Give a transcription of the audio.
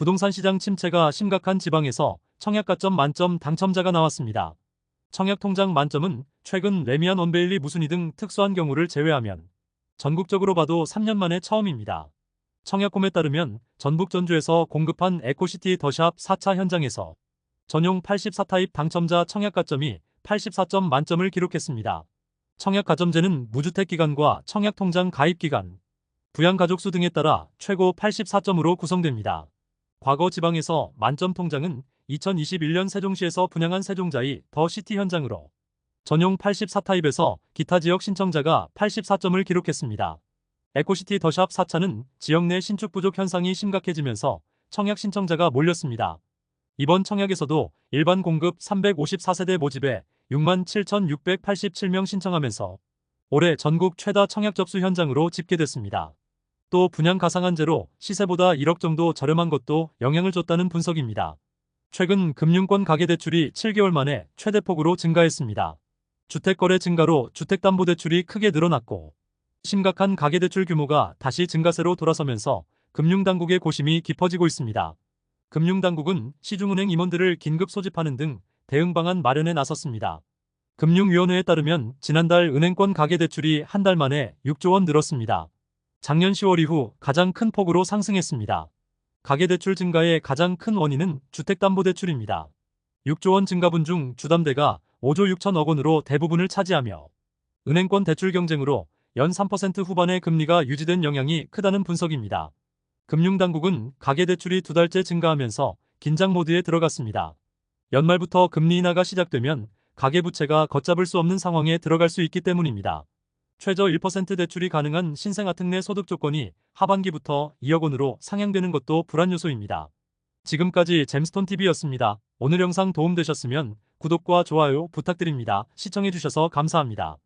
부동산 시장 침체가 심각한 지방에서 청약 가점 만점 당첨자가 나왔습니다. 청약 통장 만점은 최근 레미안 원베일리 무순위 등 특수한 경우를 제외하면 전국적으로 봐도 3년 만에 처음입니다. 청약홈에 따르면 전북 전주에서 공급한 에코시티 더샵 4차 현장에서 전용 84타입 당첨자 청약 가점이 84점 만점을 기록했습니다. 청약 가점제는 무주택 기간과 청약 통장 가입 기간, 부양 가족수 등에 따라 최고 84점으로 구성됩니다. 과거 지방에서 만점 통장은 2021년 세종시에서 분양한 세종자이 더 시티 현장으로 전용 84타입에서 기타 지역 신청자가 84점을 기록했습니다. 에코시티 더샵 4차는 지역 내 신축 부족 현상이 심각해지면서 청약 신청자가 몰렸습니다. 이번 청약에서도 일반 공급 354세대 모집에 6만 7,687명 신청하면서 올해 전국 최다 청약 접수 현장으로 집계됐습니다. 또 분양 가상한제로 시세보다 1억 정도 저렴한 것도 영향을 줬다는 분석입니다. 최근 금융권 가계대출이 7개월 만에 최대폭으로 증가했습니다. 주택거래 증가로 주택담보대출이 크게 늘어났고 심각한 가계대출 규모가 다시 증가세로 돌아서면서 금융당국의 고심이 깊어지고 있습니다. 금융당국은 시중은행 임원들을 긴급 소집하는 등 대응 방안 마련에 나섰습니다. 금융위원회에 따르면 지난달 은행권 가계대출이 한 달 만에 6조 원 늘었습니다. 작년 10월 이후 가장 큰 폭으로 상승했습니다. 가계대출 증가의 가장 큰 원인은 주택담보대출입니다. 6조 원 증가분 중 주담대가 5조 6천억 원으로 대부분을 차지하며 은행권 대출 경쟁으로 연 3% 후반의 금리가 유지된 영향이 크다는 분석입니다. 금융당국은 가계대출이 두 달째 증가하면서 긴장 모드에 들어갔습니다. 연말부터 금리 인하가 시작되면 가계부채가 걷잡을 수 없는 상황에 들어갈 수 있기 때문입니다. 최저 1% 대출이 가능한 신생아특례 소득 조건이 하반기부터 2억 원으로 상향되는 것도 불안 요소입니다. 지금까지 잼스톤TV였습니다. 오늘 영상 도움되셨으면 구독과 좋아요 부탁드립니다. 시청해주셔서 감사합니다.